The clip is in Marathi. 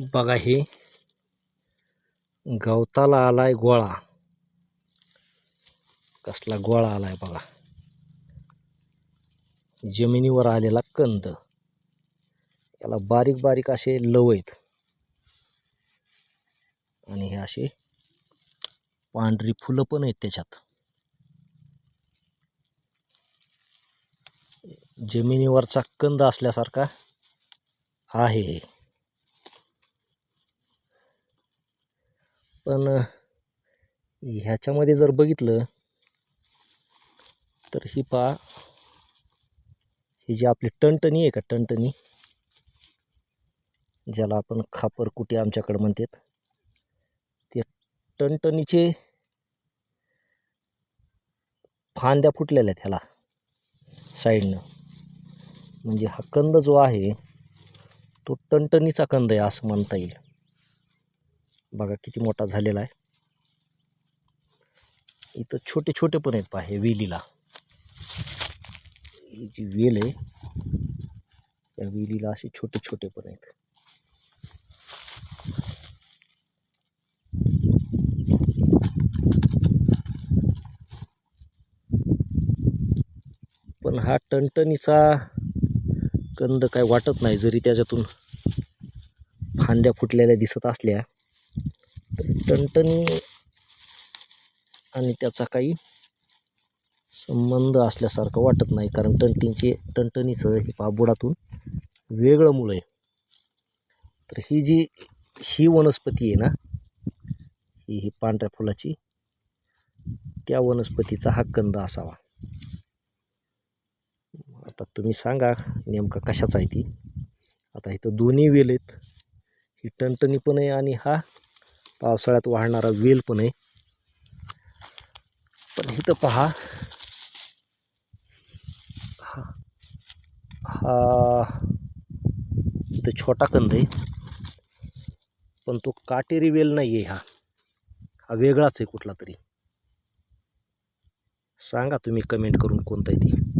बघा हे. गवताला आलाय गोळा. कसला गोळा आलाय बघा. जमिनीवर आलेला कंद. याला बारीक बारीक असे लव आहेत. आणि हे असे पांढरी फुलं पण आहेत त्याच्यात. जमिनीवरचा कंद असल्यासारखा आहे पण ह्याच्यामध्ये जर बघितलं तर ही पा ही जी आपली टणटणी आहे का टणटणी? ज्याला आपण खापर कुटे आमच्याकडे म्हणतात. ते टणटणीचे फांद्या फुटलेल्या आहेत ह्याला साईडनं. म्हणजे हा कंद जो आहे तो टणटणीचा कंद आहे असं म्हणता येईल. बघा किती मोठा झालेला आहे. इथं छोटे छोटे पण आहेत पाहे वेलीला. ही जी वेल आहे या वेलीला असे छोटे छोटे पण आहेत. पण हा टणटणीचा कंद काय वाटत नाही जरी त्याच्यातून फांद्या फुटलेल्या दिसत असल्या टणटणी आणि त्याचा काही संबंध असल्यासारखं वाटत नाही कारण टणटींचे टणटणीचं हे पाबुडातून वेगळं मुळं आहे. तर ही जी ही वनस्पती आहे ना ही ही पांढऱ्या फुलाची त्या वनस्पतीचा हा कंद असावा. आता तुम्ही सांगा नेमका कशाचा आहे ती? आता इथं दोन्ही वेल आहेत. ही टणटणी पण आहे आणि हा पावसाळ्यात वाढणारा वेल पण आहे. पण इथं पहा. हा. हा. इथं छोटा कंद आहे. पण तो काटेरी वेल नाही आहे हा. हा वेगळाच आहे कुठला तरी. सांगा तुम्ही कमेंट करून कोणता आहे ती.